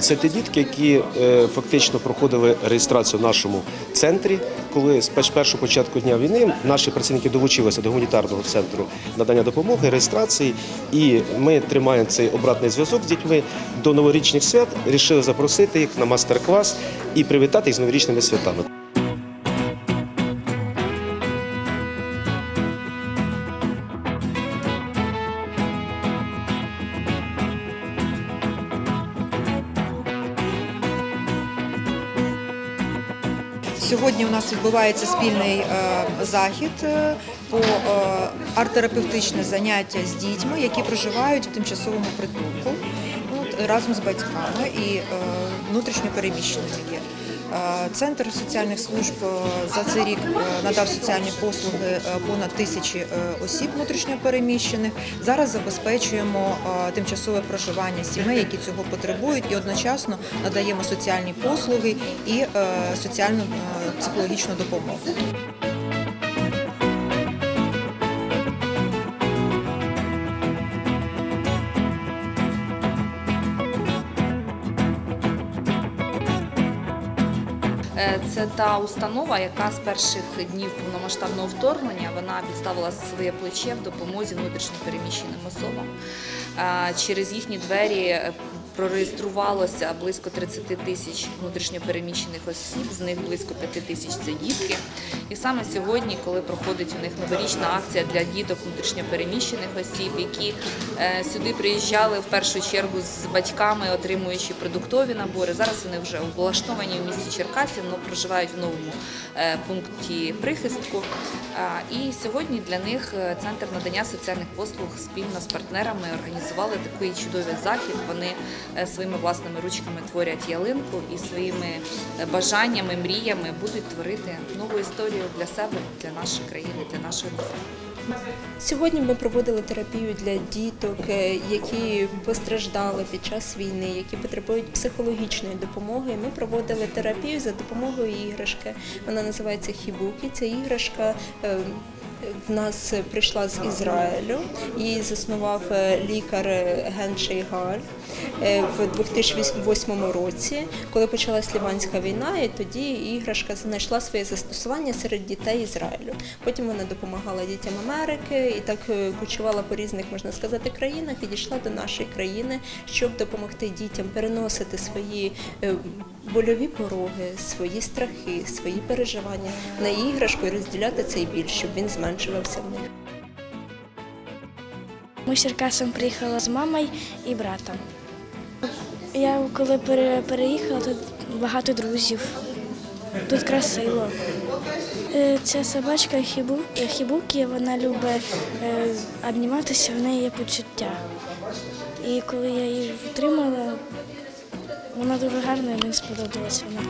це ті дітки, які е, фактично проходили реєстрацію в нашому центрі. Коли з перш- першого початку дня війни наші працівники долучилися до гуманітарного центру надання допомоги, реєстрації, і ми тримаємо цей обратний зв'язок з дітьми до новорічних свят. Рішили запросити їх на мастер-клас і привітати їх з новорічними святами. Сьогодні у нас відбувається спільний е, захід е, по е, арт-терапевтичне заняття з дітьми, які проживають в тимчасовому притулку разом з батьками і внутрішньопереміщеними. внутрішньо переміщеними є. Е, Центр соціальних служб е, за цей рік е, надав соціальні послуги понад тисячі осіб внутрішньо переміщених. Зараз забезпечуємо тимчасове проживання сімей, які цього потребують, і одночасно надаємо соціальні послуги і соціальну психологічну допомогу. Це та установа, яка з перших днів повномасштабного вторгнення вона підставила своє плече в допомозі внутрішньопереміщеним особам. Е, Через їхні двері е, прореєструвалося близько 30 тисяч внутрішньопереміщених осіб, з них близько 5 тисяч це дітки. І саме сьогодні, коли проходить у них новорічна акція для діток внутрішньопереміщених осіб, які е, сюди приїжджали в першу чергу з батьками, отримуючи продуктові набори. Зараз вони вже облаштовані в місті Черкасів, але проживають в новому е, пункті прихистку. І сьогодні для них е, центр надання соціальних послуг спільно з партнерами організували такий чудовий захід. Вони е, своїми власними ручками творять ялинку і своїми бажаннями, мріями будуть творити нову історію для себе, для нашої країни, для нашого міста. Сьогодні ми проводили терапію для діток, е, які постраждали під час війни, які потребують психологічної допомоги. Ми проводили терапію за допомогою іграшки. Вона називається Хібукі. Ця іграшка. В нас прийшла з Ізраїлю, її заснував е, лікар е, Ген Шейгаль е, в 2008 році, коли почалась Ліванська війна, і тоді іграшка знайшла своє застосування серед дітей Ізраїлю. Потім вона допомагала дітям Америки і так кочувала по різних, можна сказати, країнах і дійшла до нашої країни, щоб допомогти дітям переносити свої больові пороги, свої страхи, свої переживання на іграшку і розділяти цей біль, щоб він зменшувався в них. Ми з Черкасом приїхали з мамою і братом. Я коли переїхала, тут багато друзів. Тут красиво. Е, Ця собачка е, Хібукі, вона любить е, обніматися, в неї є почуття. І коли я її отримала, вона дуже гарна мені сподобалась вона.